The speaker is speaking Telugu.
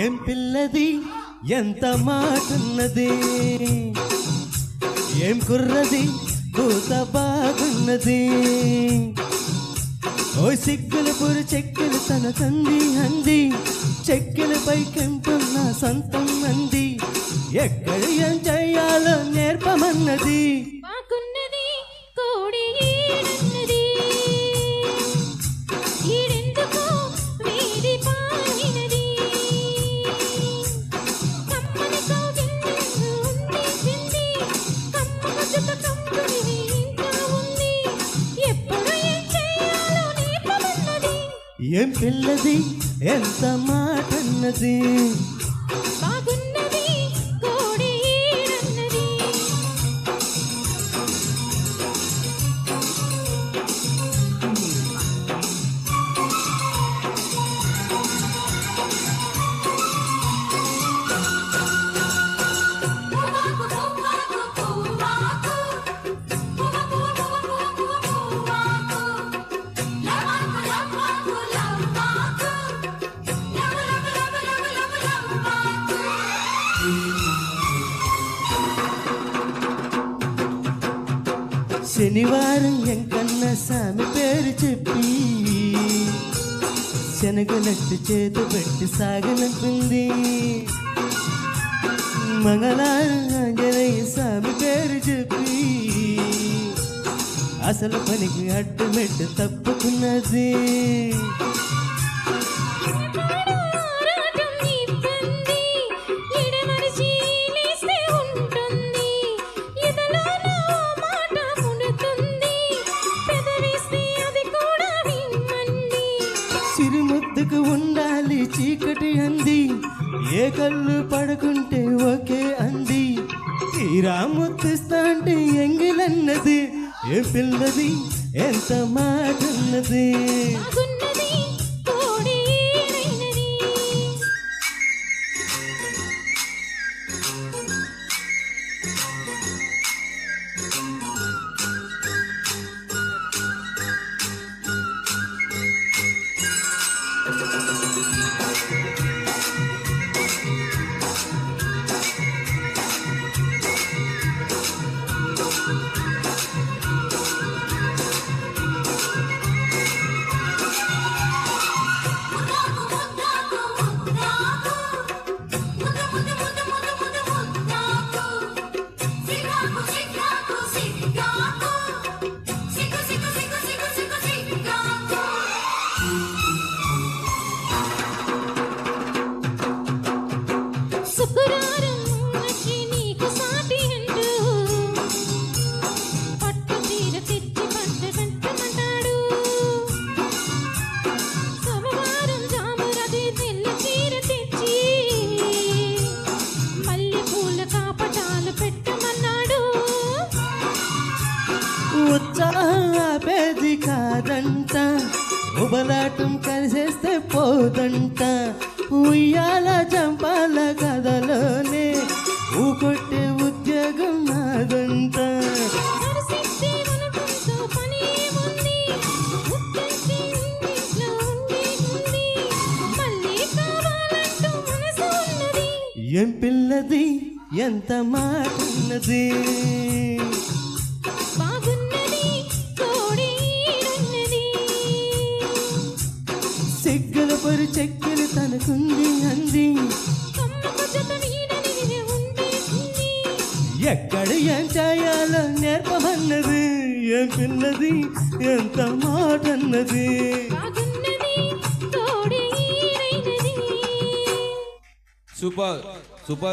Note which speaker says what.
Speaker 1: ఏం పిల్లది? ఎంత మాటున్నది? ఏం కుర్రది? కూత బాగున్నది? ఓ సిగ్గుల పురు చెక్కులు తన తంది అంది. చెక్కిలపై కెంపున్న సొంతం అంది. ఎక్కడ ఏం చెయ్యాలో నేర్పమన్నది.
Speaker 2: ఏం
Speaker 1: పిల్లది? ఎంత మాటన్నది? శనివారం ఎంకన్న సామి పేరు చెప్పి శనగలట్టు చేతు పెట్టి సాగనంపింది మంగళవారం ఆంజనేయ స్వామి పేరు చెప్పి అసలు పనికి అడ్డుమెట్టు తప్పుకున్నది. కళ్ళు పడుకుంటే ఒకే అంది. తీరా అంటే ఎంగిలన్నది. ఏ పిల్లది? ఎంత మాటన్నది? ఆపేది కాదంట. ఉబలాటం కలిసేస్తే పోదంట. ఉయ్యాల చంపాల కథలోనే ఊకొట్టే ఉద్యోగం నాదంట. ఏం పిల్లది? ఎంత ఏముంది అంది.
Speaker 2: ఉంది
Speaker 1: ఎక్కడ ఏం చేయాలో నేర్పమన్నది ఏం పిల్లది ఎంత మాట అన్నది
Speaker 2: బాగున్నది కోడి ఈడైనది
Speaker 3: సూపర్ సూపర్.